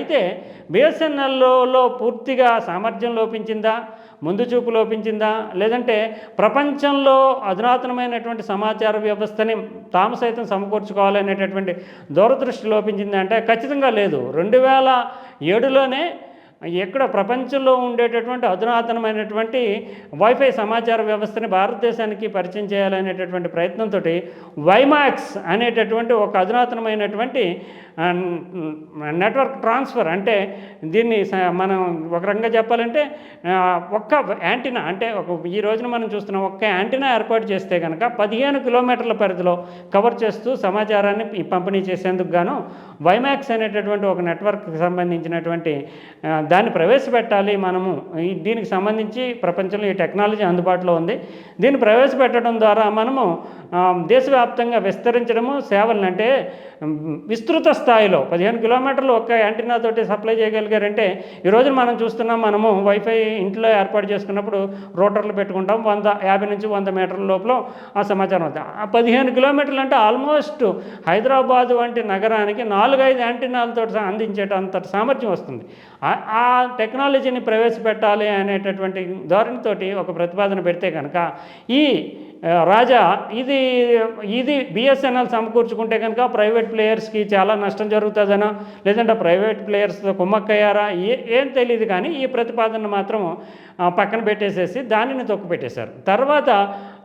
అయితే బిఎస్ఎన్ఎల్లో పూర్తిగా సామర్థ్యం లోపించిందా? ముందు చూపు లోపించిందా? లేదంటే ప్రపంచంలో అధునాతనమైనటువంటి సమాచార వ్యవస్థని తాము సైతం సమకూర్చుకోవాలనేటటువంటి దూరదృష్టి లోపించిందా అంటే ఖచ్చితంగా లేదు. రెండు వేల ఏడులోనే ఎక్కడ ప్రపంచంలో ఉండేటటువంటి అధునాతనమైనటువంటి వైఫై సమాచార వ్యవస్థని భారతదేశానికి పరిచయం చేయాలనేటటువంటి ప్రయత్నంతో వైమాక్స్ అనేటటువంటి ఒక అధునాతనమైనటువంటి నెట్వర్క్ ట్రాన్స్ఫర్ అంటే దీన్ని స- మనం ఒక రకంగా చెప్పాలంటే ఒక్క యాంటీనా అంటే ఒక ఈ రోజున మనం చూస్తున్నాం ఒక్క యాంటీనా ఏర్పాటు చేస్తే కనుక పదిహేను కిలోమీటర్ల పరిధిలో కవర్ చేస్తూ సమాచారాన్ని పంపిణీ చేసేందుకు గాను వైమాక్స్ అనేటటువంటి ఒక నెట్వర్క్కి సంబంధించినటువంటి దాన్ని ప్రవేశపెట్టాలి మనము. ఈ దీనికి సంబంధించి ప్రపంచంలో ఈ టెక్నాలజీ అందుబాటులో ఉంది. దీన్ని ప్రవేశపెట్టడం ద్వారా మనము దేశవ్యాప్తంగా విస్తరించడము సేవలను అంటే విస్తృత స్థాయిలో పదిహేను కిలోమీటర్లు ఒక్క యాంటీనాతోటి సప్లై చేయగలిగారంటే ఈ రోజున మనం చూస్తున్నాం మనము వైఫై ఇంట్లో ఏర్పాటు చేసుకున్నప్పుడు రోటర్లు పెట్టుకుంటాం. వంద యాభై నుంచి వంద మీటర్ల లోపల ఆ సమాచారం వస్తుంది. ఆ పదిహేను కిలోమీటర్లు అంటే ఆల్మోస్ట్ హైదరాబాద్ వంటి నగరానికి నాలుగైదు యాంటీనాలతో అందించేటంత సామర్థ్యం వస్తుంది. ఆ- ఆ టెక్నాలజీని ప్రవేశపెట్టాలి అనేటటువంటి ధోరణితోటి ఒక ప్రతిపాదన పెడితే కనుక ఈ రాజా ఇది ఇది బిఎస్ఎన్ఎల్ సమకూర్చుకుంటే కనుక ప్రైవేట్ ప్లేయర్స్కి చాలా నష్టం జరుగుతుందనో లేదంటే ప్రైవేట్ ప్లేయర్స్తో కుమ్మక్కయ్యారా ఏ ఏం తెలియదు కానీ ఈ ప్రతిపాదన మాత్రం పక్కన పెట్టేసేసి దానిని తొక్కు పెట్టేశారు తర్వాత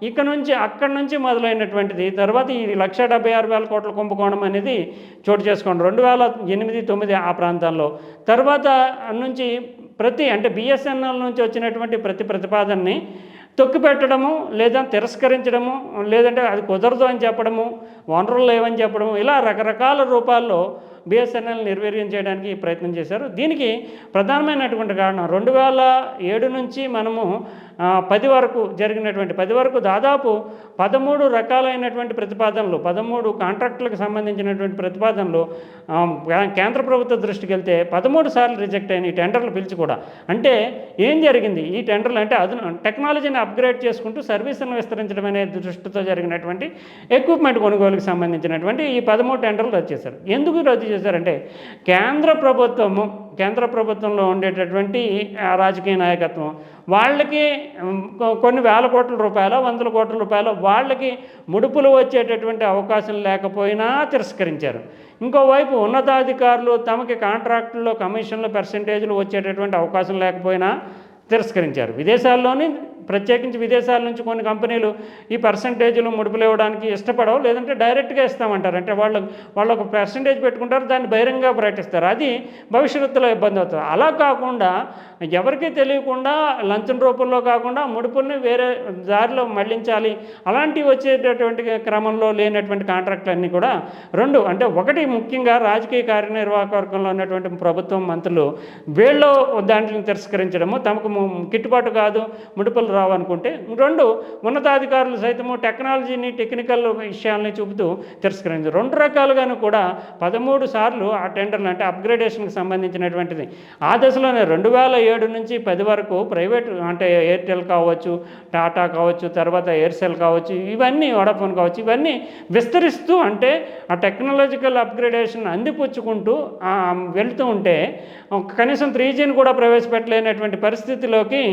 ఇక్కడ నుంచి అక్కడి నుంచి మొదలైనటువంటిది. తర్వాత ఈ లక్ష డెబ్బై ఆరు వేల కోట్ల కుంభకోణం అనేది చోటు చేసుకోండి. రెండు వేల ఎనిమిది తొమ్మిది ఆ ప్రాంతాల్లో తర్వాత నుంచి ప్రతి అంటే బిఎస్ఎన్ఎల్ నుంచి వచ్చినటువంటి ప్రతి ప్రతిపాదనని తొక్కిపెట్టడము లేదా తిరస్కరించడము లేదంటే అది కుదరదు అని చెప్పడము వనరులు లేవని చెప్పడము ఇలా రకరకాల రూపాల్లో బిఎస్ఎన్ఎల్ నిర్వీర్యం చేయడానికి ప్రయత్నం చేశారు. దీనికి ప్రధానమైనటువంటి కారణం రెండు వేల ఏడు నుంచి మనము పది వరకు జరిగినటువంటి పది వరకు దాదాపు పదమూడు రకాలైనటువంటి ప్రతిపాదనలు పదమూడు కాంట్రాక్టులకు సంబంధించినటువంటి ప్రతిపాదనలు కేంద్ర ప్రభుత్వ దృష్టికి వెళ్తే పదమూడు సార్లు రిజెక్ట్ అయిన ఈ టెండర్లు పిలిచి కూడా. అంటే ఏం జరిగింది? ఈ టెండర్లు అంటే అదు టెక్నాలజీని అప్గ్రేడ్ చేసుకుంటూ సర్వీసులను విస్తరించడం అనే దృష్టితో జరిగినటువంటి ఎక్విప్మెంట్ కొనుగోలుకు సంబంధించినటువంటి ఈ పదమూడు టెండర్లు రద్దు చేశారు. ఎందుకు రద్దు చేశారంటే కేంద్ర ప్రభుత్వము కేంద్ర ప్రభుత్వంలో ఉండేటటువంటి రాజకీయ నాయకత్వం. వాళ్ళకి కొన్ని వేల కోట్ల రూపాయలు వందల కోట్ల రూపాయలు వాళ్ళకి ముడుపులు వచ్చేటటువంటి అవకాశం లేకపోయినా తిరస్కరించారు. ఇంకోవైపు ఉన్నతాధికారులు తమకి కాంట్రాక్టుల్లో కమిషన్లు పర్సంటేజ్లు వచ్చేటటువంటి అవకాశం లేకపోయినా తిరస్కరించారు. విదేశాల్లోని ప్రత్యేకించి విదేశాల నుంచి కొన్ని కంపెనీలు ఈ పర్సంటేజ్లు ముడుపులు ఇవ్వడానికి ఇష్టపడవు లేదంటే డైరెక్ట్గా ఇస్తామంటారు. అంటే వాళ్ళు వాళ్ళు ఒక పర్సంటేజ్ పెట్టుకుంటారు దాన్ని బహిరంగ ప్రకటిస్తారు. అది భవిష్యత్తులో ఇబ్బంది అవుతుంది. అలా కాకుండా ఎవరికీ తెలియకుండా లంచం రూపంలో కాకుండా ముడుపుల్ని వేరే దారిలో మళ్ళించాలి. అలాంటివి వచ్చేటటువంటి క్రమంలో లేనటువంటి కాంట్రాక్టులన్నీ కూడా రెండు అంటే ఒకటి ముఖ్యంగా రాజకీయ కార్యనిర్వాహక వర్గంలో ఉన్నటువంటి ప్రభుత్వం మంత్రులు వీళ్ళు దాంట్లో తిరస్కరించడము. తమకు గిట్టుబాటు కాదు ముడుపులు రావనుకుంటే రెండు ఉన్నతాధికారులు సైతము టెక్నాలజీని టెక్నికల్ విషయాల్ని చూపుతూ తిరస్కరించారు రెండు రకాలుగాను కూడా పదమూడు సార్లు ఆ టెండర్లు అంటే అప్గ్రేడేషన్కి సంబంధించినటువంటిది. ఆ దశలోనే రెండు వేల ఏడు నుంచి పది వరకు ప్రైవేట్ అంటే ఎయిర్టెల్ కావచ్చు టాటా కావచ్చు తర్వాత ఎయిర్సెల్ కావచ్చు ఇవన్నీ వడఫోన్ కావచ్చు ఇవన్నీ విస్తరిస్తూ అంటే ఆ టెక్నాలజికల్ అప్గ్రేడేషన్ అందిపుచ్చుకుంటూ వెళ్తూ ఉంటే కనీసం త్రీ జీని కూడా ప్రవేశపెట్టలేనటువంటి పరిస్థితిలోకి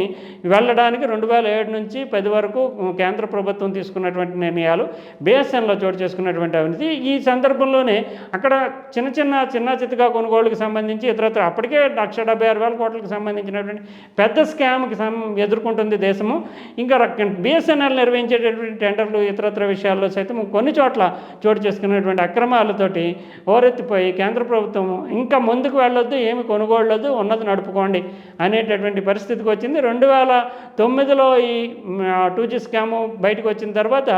వెళ్ళడానికి రెండు వేల ఏడు నుంచి పది వరకు కేంద్ర ప్రభుత్వం తీసుకున్నటువంటి నిర్ణయాలు బిఎస్ఎన్లో చోటు చేసుకున్నటువంటి అవినీతి. ఈ సందర్భంలోనే అక్కడ చిన్న చిన్న చిన్న చిత్తగా కొనుగోలుకి సంబంధించి ఇతరత్ర అప్పటికే లక్ష డెబ్బై ఆరు వేల కోట్లకు సంబంధించినటువంటి పెద్ద స్కామ్కి సం ఎదుర్కొంటుంది దేశము. ఇంకా బిఎస్ఎన్ఎల్ నిర్వహించేటటువంటి టెండర్లు ఇతరత్ర విషయాల్లో సైతం కొన్ని చోట్ల చోటు చేసుకున్నటువంటి అక్రమాలతోటి ఓరెత్తిపోయి కేంద్ర ప్రభుత్వం ఇంకా ముందుకు వెళ్ళొద్దు ఏమి కొనుగోళ్ళొద్దు ఉన్నది నడుపుకోండి అనేటటువంటి పరిస్థితికి వచ్చింది. రెండు వేల తొమ్మిదిలో ఈ టూ జీ స్కాము బయటకు వచ్చిన తర్వాత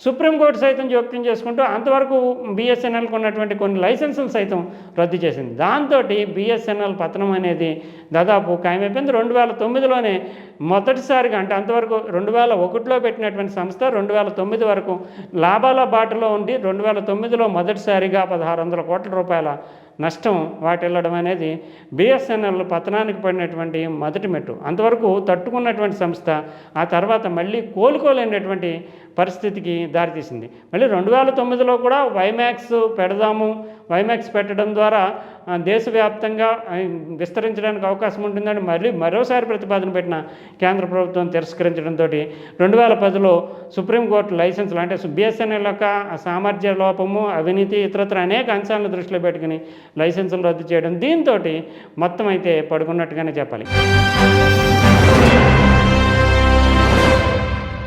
సుప్రీంకోర్టు సైతం జోక్యం చేసుకుంటూ అంతవరకు బిఎస్ఎన్ఎల్కి ఉన్నటువంటి కొన్ని లైసెన్సులు సైతం రద్దు చేసింది. దాంతో బిఎస్ఎన్ఎల్ పతనం అనేది దాదాపు ఖాయమైపోయింది. రెండు వేల తొమ్మిదిలోనే మొదటిసారిగా అంటే అంతవరకు రెండు వేల ఒకటిలో పెట్టినటువంటి సంస్థ రెండు వేల తొమ్మిది వరకు లాభాల బాటలో ఉండి రెండు వేల తొమ్మిదిలో మొదటిసారిగా పదహారు వందల కోట్ల రూపాయల నష్టం వాటిల్లడం అనేది బిఎస్ఎన్ఎల్ పతనానికి పడినటువంటి మొదటి మెట్టు. అంతవరకు తట్టుకున్నటువంటి సంస్థ ఆ తర్వాత మళ్ళీ కోలుకోలేనటువంటి పరిస్థితికి దారితీసింది. మళ్ళీ రెండు వేల తొమ్మిదిలో కూడా వైమాక్స్ పెడదాము వైమాక్స్ పెట్టడం ద్వారా దేశవ్యాప్తంగా విస్తరించడానికి అవకాశం ఉంటుందని మళ్ళీ మరోసారి ప్రతిపాదన పెట్టిన కేంద్ర ప్రభుత్వం తిరస్కరించడంతో రెండు వేల పదిలో సుప్రీంకోర్టు లైసెన్సులు అంటే బిఎస్ఎన్ఎల్ యొక్క సామర్థ్య లోపము అవినీతి ఇతరత్ర అనేక అంశాలను దృష్టిలో పెట్టుకుని లైసెన్సులు రద్దు చేయడం దీంతో మొత్తం అయితే పడుకున్నట్టుగానే చెప్పాలి.